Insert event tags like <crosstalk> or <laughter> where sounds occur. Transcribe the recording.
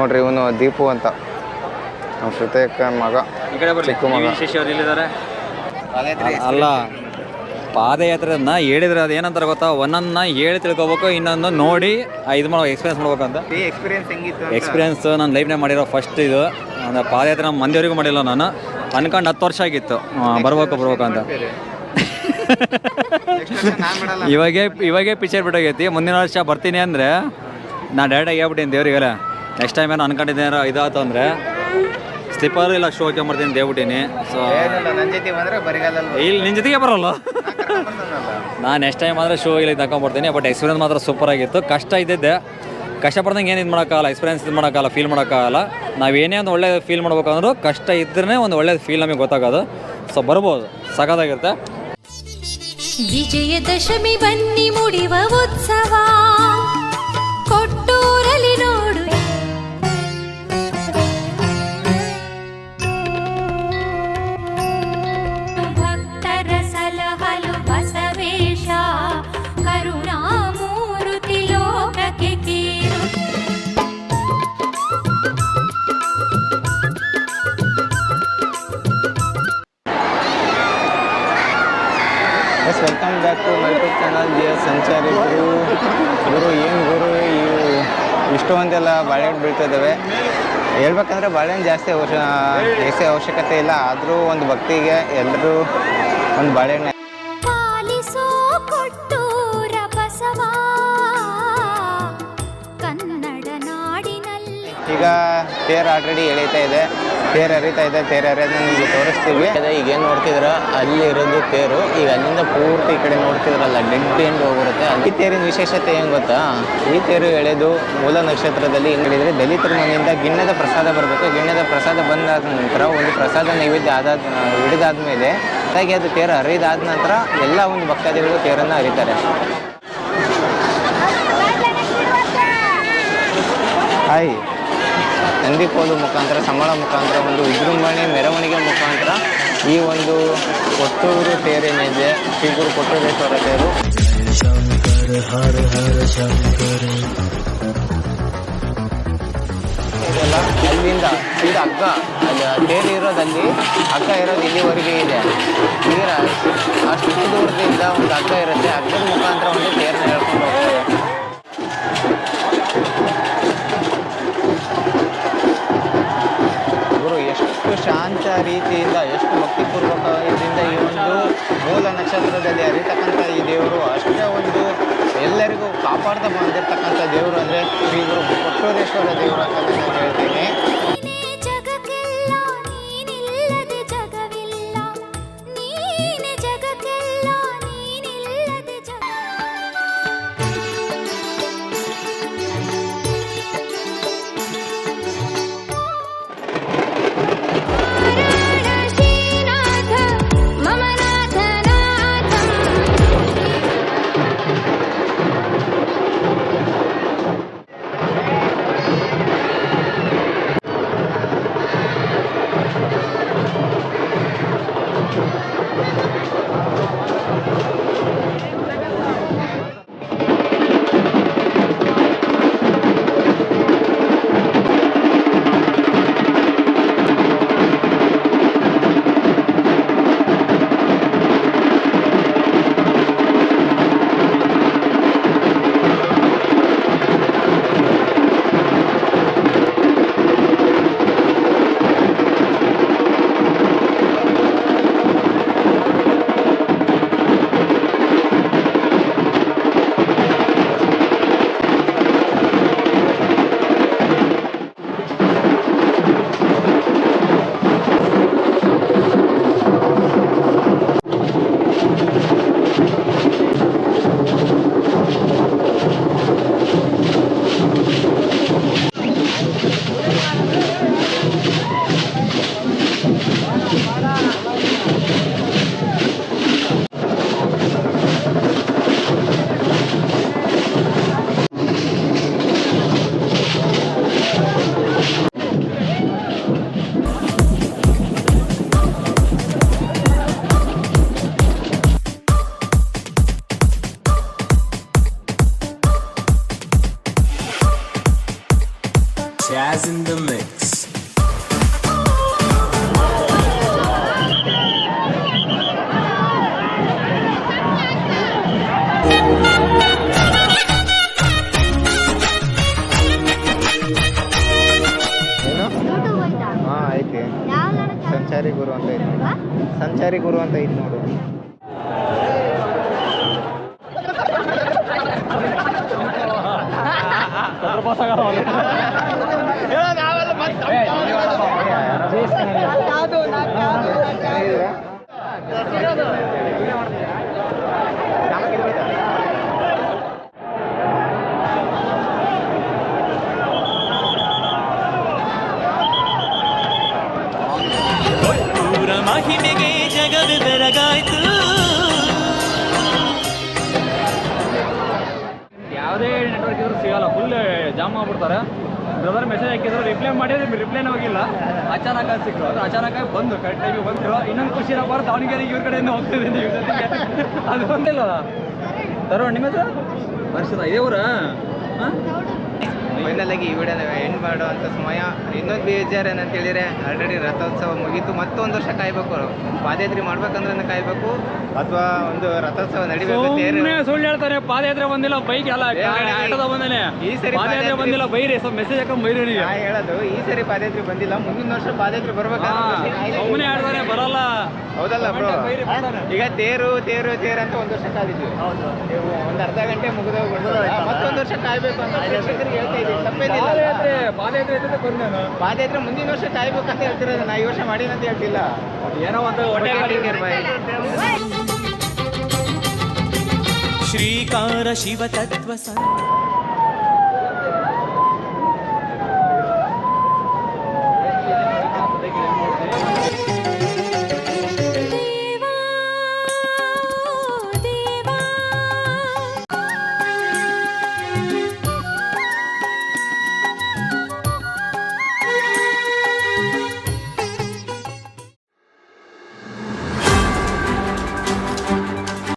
ನೋಡ್ರಿ ಇವನು ದೀಪು ಅಂತ. ನಮ್ಮ ಶ್ರುತೇಕ ಮಗ. ಚಿಕ್ಕ ಮಗ. ಅಲ್ಲ ಪಾದಯಾತ್ರೆಯನ್ನ ಹೇಳಿದ್ರೆ ಅದು ಏನಂತಾರೆ ಗೊತ್ತಾ? ಒಂದನ್ನ ಹೇಳಿ ತಿಳ್ಕೊಬೇಕು ಇನ್ನೊಂದು ನೋಡಿ ಇದು ಮಾಡೋ ಎಕ್ಸ್ಪೀರಿಯನ್ಸ್ ಮಾಡ್ಬೇಕು ಅಂತ ಎಕ್ಸ್ಪೀರಿಯನ್ಸ್ ನನ್ನ ಎಕ್ಸ್ಪೀರಿಯನ್ಸ್ ನಾನು ಲೈಫ್ನೇ ಮಾಡಿರೋ ಫಸ್ಟ್ ಇದು. ಅಂದರೆ ಪಾದಯಾತ್ರೆ ನಮ್ಮ ಮಂದಿಯವರಿಗೂ ಮಾಡಿಲ್ಲ ನಾನು. ಅನ್ಕೊಂಡು ಹತ್ತು ವರ್ಷ ಆಗಿತ್ತು. ಬರ್ಬೇಕು ಬರ್ಬೇಕು ಅಂತ. <laughs> ಇವಾಗೆ ಇವಾಗೇ ಪಿಕ್ಚರ್ ಬಿಟ್ಟೋಗೈತಿ. ಮುಂದಿನ ವರ್ಷ ಬರ್ತೀನಿ ಅಂದರೆ ನಾ ಡೈರೆಕ್ಟಾಗಿ ಹೇಳ್ಬಿಟ್ಟಿನಿ ದೇವ್ರಿಗೆಲ್ಲ. ನೆಕ್ಸ್ಟ್ ಟೈಮ್ ಏನು ಅನ್ಕೊಂಡಿದ್ದೆ ಏನಾರ ಇದಾಯ್ತು ಅಂದರೆ ಸ್ಲಿಪ್ಪರ್ ಇಲ್ಲ ಶೋ ಮಾಡ್ತೀನಿ ದೇವ್ಬಿಟ್ಟಿನಿ. ಸೊ ನನ್ನ ಜೊತೆ ಬಂದ್ರೆ ಬರಿಗಾಲಲ್ಲಿ ಇಲ್ಲಿ ನಿನ್ನ ಜೊತೆಗೆ ಬರಲ್ಲ. ನಾನು ನೆಕ್ಸ್ಟ್ ಟೈಮ್ ಆದರೆ ಶೋ ಇಲ್ಲಿ ತಗೊಂಬರ್ತೀನಿ ಬಟ್ ಎಕ್ಸ್ಪೀರಿಯನ್ಸ್ ಮಾತ್ರ ಸೂಪರ್ ಆಗಿತ್ತು. ಕಷ್ಟ ಇದ್ದಿದ್ದೆ. ಕಷ್ಟಪಡ್ದಂಗೆ ಏನು ಇದು ಮಾಡೋಕ್ಕಾಗಲ್ಲ ಎಕ್ಸ್ಪೀರಿಯನ್ಸ್ ಇದು ಮಾಡೋಕ್ಕಾಗಲ್ಲ ಫೀಲ್ ಮಾಡೋಕ್ಕಾಗಲ್ಲ. ನಾವು ಏನೇ ಒಂದು ಒಳ್ಳೆ ಫೀಲ್ ಮಾಡ್ಬೇಕಂದ್ರೂ ಕಷ್ಟ ಇದ್ರೇ ಒಂದು ಒಳ್ಳೆ ಫೀಲ್ ನಮಗೆ ಗೊತ್ತಾಗೋದು. ಸೊ ಬರ್ಬೋದು. ಸಖತ್ತಾಗಿರುತ್ತೆ. ವಿಜಯದಶಮಿ ಬನ್ನಿ ಮುಡಿವ ಉತ್ಸವ. Back to my YouTube channel G S Sanchari ಗುರು ಗುರು ಏನು ಗುರು ಇವು ಇಷ್ಟೊಂದೆಲ್ಲ ಬಾಳೆಹಣ್ಣು ಬೀಳ್ತಿದ್ದಾವೆ. ಹೇಳ್ಬೇಕಂದ್ರೆ ಬಾಳೆಹಣ್ಣು ಜಾಸ್ತಿ ಅವಶ್ಯ ಜಾಸ್ತಿ ಅವಶ್ಯಕತೆ ಇಲ್ಲ. ಆದರೂ ಒಂದು ಭಕ್ತಿಗೆ ಎಲ್ಲರೂ ಒಂದು ಬಾಳೆಹಣ್ಣು. ಈಗ ತೇರು ಆಲ್ರೆಡಿ ಎಳೀತಾ ಇದೆ. ತೇರು ಹರಿತಾ ಇದೆ ತೇರು ಹರಿಯೋದು ನಿಮಗೆ ತೋರಿಸ್ತೀವಿ. ಅದೇ ಈಗ ಏನು ನೋಡ್ತಿದ್ರ ಅಲ್ಲಿ ಇರೋದು ತೇರು. ಈಗ ಅಲ್ಲಿಂದ ಪೂರ್ತಿ ಈ ಕಡೆ ನೋಡ್ತಿದ್ರಲ್ಲ ಡೆಂಟಿ ಎಂದು ಹೋಗಿರುತ್ತೆ. ಅಲ್ಲಿ ತೇರಿನ ವಿಶೇಷತೆ ಏನು ಗೊತ್ತಾ? ಈ ತೇರು ಎಳೆದು ಮೂಲ ನಕ್ಷತ್ರದಲ್ಲಿ ಏನು ಹೇಳಿದರೆ ದಲಿತರ ಮನೆಯಿಂದ ಗಿಣ್ಣದ ಪ್ರಸಾದ ಬರಬೇಕು. ಗಿಣ್ಣದ ಪ್ರಸಾದ ಬಂದಾದ ನಂತರ ಒಂದು ಪ್ರಸಾದ ನೈವೇದ್ಯ ಆದ ಹಿಡಿದಾದ್ಮೇಲೆ ಹಾಗೆ ಅದು ತೇರು ಹರಿದಾದ ನಂತರ ಎಲ್ಲ ಒಂದು ಭಕ್ತಾದಿಗಳು ತೇರನ್ನು ಹರಿತಾರೆ. ಹಾಯ್ ನಂದಿ ಕೋಲು ಮುಖಾಂತರ, ಸಂಬಳ ಮುಖಾಂತರ, ಒಂದು ವಿಜೃಂಭಣೆ, ಮೆರವಣಿಗೆ ಮುಖಾಂತರ ಈ ಒಂದು ಕೊಟ್ಟೂರು ತೇರೇನಿದೆ ಶ್ರೀ ಗುರು ಕೊಟ್ಟೂರೇಶ್ವರ ತೇರು. ಇದೆಲ್ಲ ಅಲ್ಲಿಂದ ಇದು ಅಗ್ಗ ತೇರು ಇರೋದಲ್ಲಿ ಅಕ್ಕ ಇರೋದು ಇಲ್ಲಿವರೆಗೆ ಇದೆ. ಈಗ ಅಷ್ಟು ದೂರದಿಂದ ಒಂದು ಅಕ್ಕ ಇರುತ್ತೆ. ಅಕ್ಕದ ಮುಖಾಂತರ ಒಂದು ತೇರನ್ನ ಹೇಳ್ಕೊಂಡು ಹೋಗ್ತಾರೆ ಶಾಂತ ರೀತಿಯಿಂದ ಎಷ್ಟು ಭಕ್ತಿಪೂರ್ವಕದಿಂದ ಈ ಒಂದು ಮೂಲ ನಕ್ಷತ್ರದಲ್ಲಿ ಅರಿತಕ್ಕಂಥ ಈ ದೇವರು, ಅಷ್ಟೇ ಒಂದು ಎಲ್ಲರಿಗೂ ಕಾಪಾಡ್ತಾ ಬಂದಿರತಕ್ಕಂಥ ದೇವರು ಅಂದರೆ ಶ್ರೀ ಗುರು ಕೊಟ್ಟೂರೇಶ್ವರ ದೇವರು ಅಂತ ನಾನು ಹೇಳ್ತೀನಿ. In the mix. ಸಂಚಾರಿ ಗುರು ಅಂತ ಐತಿ ಹಾ? ಸಂಚಾರಿ ಗುರು ಅಂತ ಐತಿ ನೋಡು ಮಹಿಮೆಗೆ ಜಗದು ಬೆರಗಾಯ್ತು. ಯಾವುದೇ ನೆಟ್ವರ್ಕ್ ಇದ್ರೂ ಸಿಗಲ್ಲ ಫುಲ್ ಜಾಮ್ ಆಗ್ಬಿಡ್ತಾರೆ. ಬ್ರದರ್ ಮೆಸೇಜ್ ಹಾಕಿದ್ರು ರಿಪ್ಲೈ ಮಾಡಿದ್ರೆ ರಿಪ್ಲೈನೇ ಹೋಗಿಲ್ಲ. ಅಚಾನಕ್ ಆಗಿ ಸಿಕ್ಕರು ಅದು ಅಚಾನಕ್ ಆಗಿ ಬಂದು ಕರೆಕ್ಟ್ ಟೈಮಿಗೆ ಬಂದರು. ಇನ್ನೊಂದು ಖುಷಿ ಬಾರ್ ದಾವಣಗೆರೆ ಇವ್ರ ಕಡೆಯಿಂದ ಹೋಗ್ತಿದ್ದೀನಿ ಇವ್ರ ಅದು ಬಂದಿಲ್ಲ ತರೋಣ, ನಿಮ್ಮ ಹೆಸರು? ವರ್ಷದ ಇದೇ ಊರ? ಹಾಂ? ಫೈನಲ್ ಆಗಿ ಈ ವಿಡಿಯೋನ ಎಂಡ್ ಮಾಡುವಂಥ ಸಮಯ. ಇನ್ನೊಂದು ಬೇಜಾರು ಏನಂತ ಹೇಳಿದ್ರೆ ಆಲ್ರೆಡಿ ರಥೋತ್ಸವ ಮುಗೀತು ಮತ್ತೊಂದು ವರ್ಷ ಕಾಯ್ಬೇಕು. ಪಾದಯಾತ್ರೆ ಮಾಡ್ಬೇಕಂದ್ರೆ ಕಾಯ್ಬೇಕು ಅಥವಾ ಒಂದು ರಥೋತ್ಸವ ನಡಿಬೇಕು ಸುಳ್ಳು ಹೇಳ್ತಾರೆ ಪಾದಯಾತ್ರೆ ಬಂದಿಲ್ಲ ಬೈಕ್ ಎಲ್ಲ. ಈ ಸರಿ ಪಾದಯಾತ್ರೆ ಬಂದಿಲ್ಲ ಬೈರಿ ಸ್ವಲ್ಪ ಮೆಸೇಜ್ ಹಾಕೊಂಡು ಬೈರಿ ಹೇಳೋದು ಈ ಸರಿ ಪಾದಯಾತ್ರೆ ಬಂದಿಲ್ಲ ಮುಂದಿನ ವರ್ಷ ಪಾದಯಾತ್ರೆ ಬರ್ಬೇಕಾದ್ರೆ ಆಡ್ತಾರೆ ಬರಲ್ಲ. ಹೌದಲ್ಲ ಬ್ರೋ ಈಗ ತೇರು ತೇರು ತೇರು ಅಂತ ಒಂದು ವರ್ಷ ಕಾದಿದ್ವಿ ಒಂದು ಅರ್ಧ ಗಂಟೆ ಮುಗಿದೋಗ್ಬಿಟ್ಟು ವರ್ಷ ಕಾಯ್ಬೇಕು ಅಂತ ಪ್ರೇಕ್ಷಕರಿಗೆ ಹೇಳ್ತಾ ಇದ್ದೀವಿ ತಪ್ಪೇನಿಲ್ಲ. ನಾನು ಪಾದಯಾತ್ರೆ ಮುಂದಿನ ವರ್ಷ ಕಾಯ್ಬೇಕಂತ ಹೇಳ್ತಿರೋದು. ನಾ ಈ ವರ್ಷ ಮಾಡಿನ ಅಂತ ಹೇಳ್ತಿಲ್ಲ. ಏನೋ ಒಂದು ಹೊಟ್ಟೆ ಶ್ರೀಕಾರ ಶಿವ ತತ್ವ